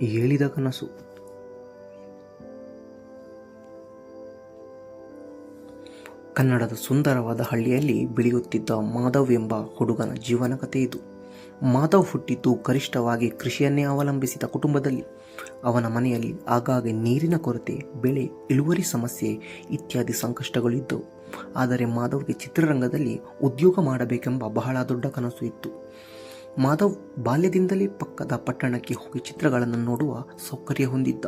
ಹೇಳಿದ ಕನಸು. ಕನ್ನಡದ ಸುಂದರವಾದ ಹಳ್ಳಿಯಲ್ಲಿ ಬೆಳೆಯುತ್ತಿದ್ದ ಮಾಧವ್ ಎಂಬ ಹುಡುಗನ ಜೀವನ ಕಥೆ ಇದು. ಮಾಧವ್ ಹುಟ್ಟಿದ್ದು ಗರಿಷ್ಠವಾಗಿ ಕೃಷಿಯನ್ನೇ ಅವಲಂಬಿಸಿದ ಕುಟುಂಬದಲ್ಲಿ. ಅವನ ಮನೆಯಲ್ಲಿ ಆಗಾಗ್ಗೆ ನೀರಿನ ಕೊರತೆ, ಬೆಳೆ, ಇಳುವರಿ ಸಮಸ್ಯೆ ಇತ್ಯಾದಿ ಸಂಕಷ್ಟಗಳಿದ್ದವು ಆದರೆ ಮಾಧವ್ಗೆ ಚಿತ್ರರಂಗದಲ್ಲಿ ಉದ್ಯೋಗ ಮಾಡಬೇಕೆಂಬ ಬಹಳ ದೊಡ್ಡ ಕನಸು ಇತ್ತು. ಮಾಧವ್ ಬಾಲ್ಯದಿಂದಲೇ ಪಕ್ಕದ ಪಟ್ಟಣಕ್ಕೆ ಹೋಗಿ ಚಿತ್ರಗಳನ್ನು ನೋಡುವ ಸೌಕರ್ಯ ಹೊಂದಿದ್ದ.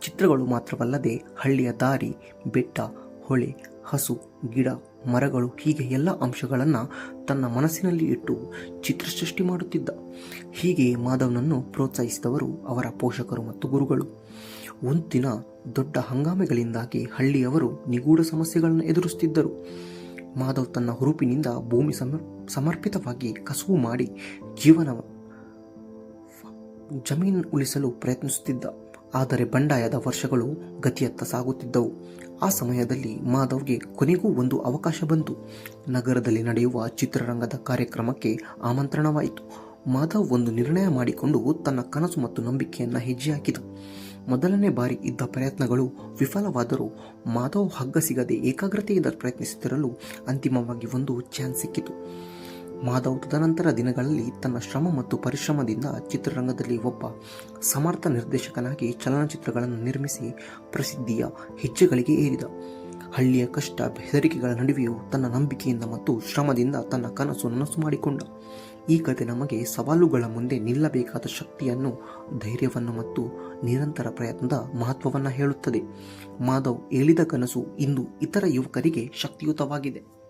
ಚಿತ್ರಗಳು ಮಾತ್ರವಲ್ಲದೆ ಹಳ್ಳಿಯ ದಾರಿ, ಬೆಟ್ಟ, ಹೊಳೆ, ಹಸು, ಗಿಡ, ಮರಗಳು ಹೀಗೆ ಎಲ್ಲ ಅಂಶಗಳನ್ನು ತನ್ನ ಮನಸ್ಸಿನಲ್ಲಿ ಇಟ್ಟು ಚಿತ್ರ ಸೃಷ್ಟಿ ಮಾಡುತ್ತಿದ್ದ. ಹೀಗೆ ಮಾಧವ್ನನ್ನು ಪ್ರೋತ್ಸಾಹಿಸಿದವರು ಅವರ ಪೋಷಕರು ಮತ್ತು ಗುರುಗಳು. ಒಂದಿನ ದಿನ ದೊಡ್ಡ ಹಂಗಾಮಿಗಳಿಂದಾಗಿ ಹಳ್ಳಿಯವರು ನಿಗೂಢ ಸಮಸ್ಯೆಗಳನ್ನು ಎದುರಿಸುತ್ತಿದ್ದರು ಮಾಧವ್ ತನ್ನ ಹುರುಪಿನಿಂದ ಭೂಮಿ ಸಮರ್ ಸಮರ್ಪಿತವಾಗಿ ಕಸುವು ಮಾಡಿ ಜೀವನ ಜಮೀನು ಉಳಿಸಲು ಪ್ರಯತ್ನಿಸುತ್ತಿದ್ದ. ಆದರೆ ಬಂಡಾಯದ ವರ್ಷಗಳು ಗತಿಯತ್ತ ಸಾಗುತ್ತಿದ್ದವು. ಆ ಸಮಯದಲ್ಲಿ ಮಾಧವ್ಗೆ ಕೊನೆಗೂ ಒಂದು ಅವಕಾಶ ಬಂತು. ನಗರದಲ್ಲಿ ನಡೆಯುವ ಚಿತ್ರರಂಗದ ಕಾರ್ಯಕ್ರಮಕ್ಕೆ ಆಮಂತ್ರಣವಾಯಿತು. ಮಾಧವ್ ಒಂದು ನಿರ್ಣಯ ಮಾಡಿಕೊಂಡು ತನ್ನ ಕನಸು ಮತ್ತು ನಂಬಿಕೆಯನ್ನು ಹೆಜ್ಜೆ ಹಾಕಿದ ಮೊದಲನೇ ಬಾರಿ ಇದ್ದ ಪ್ರಯತ್ನಗಳು ವಿಫಲವಾದರೂ ಮಾಧವ್ ಹಗ್ಗ ಸಿಗದೆ ಏಕಾಗ್ರತೆಯಿಂದ ಪ್ರಯತ್ನಿಸುತ್ತಿರಲು ಅಂತಿಮವಾಗಿ ಒಂದು ಚಾನ್ಸ್ ಸಿಕ್ಕಿತು. ಮಾಧವ್ ತದನಂತರ ದಿನಗಳಲ್ಲಿ ತನ್ನ ಶ್ರಮ ಮತ್ತು ಪರಿಶ್ರಮದಿಂದ ಚಿತ್ರರಂಗದಲ್ಲಿ ಒಬ್ಬ ಸಮರ್ಥ ನಿರ್ದೇಶಕನಾಗಿ ಚಲನಚಿತ್ರಗಳನ್ನು ನಿರ್ಮಿಸಿ ಪ್ರಸಿದ್ಧಿಯ ಹೆಜ್ಜೆಗಳಿಗೆ ಏರಿದ. ಹಳ್ಳಿಯ ಕಷ್ಟ ಹೆದರಿಕೆಗಳ ನಡುವೆಯೂ ತನ್ನ ನಂಬಿಕೆಯಿಂದ ಮತ್ತು ಶ್ರಮದಿಂದ ತನ್ನ ಕನಸು ನನಸು ಮಾಡಿಕೊಂಡ. ಈ ಕಥೆ ನಮಗೆ ಸವಾಲುಗಳ ಮುಂದೆ ನಿಲ್ಲಬೇಕಾದ ಶಕ್ತಿಯನ್ನು, ಧೈರ್ಯವನ್ನು ಮತ್ತು ನಿರಂತರ ಪ್ರಯತ್ನದ ಮಹತ್ವವನ್ನು ಹೇಳುತ್ತದೆ. ಮಾಧವ್ ಹೇಳಿದ ಕನಸು ಇಂದು ಇತರ ಯುವಕರಿಗೆ ಶಕ್ತಿಯುತವಾಗಿದೆ.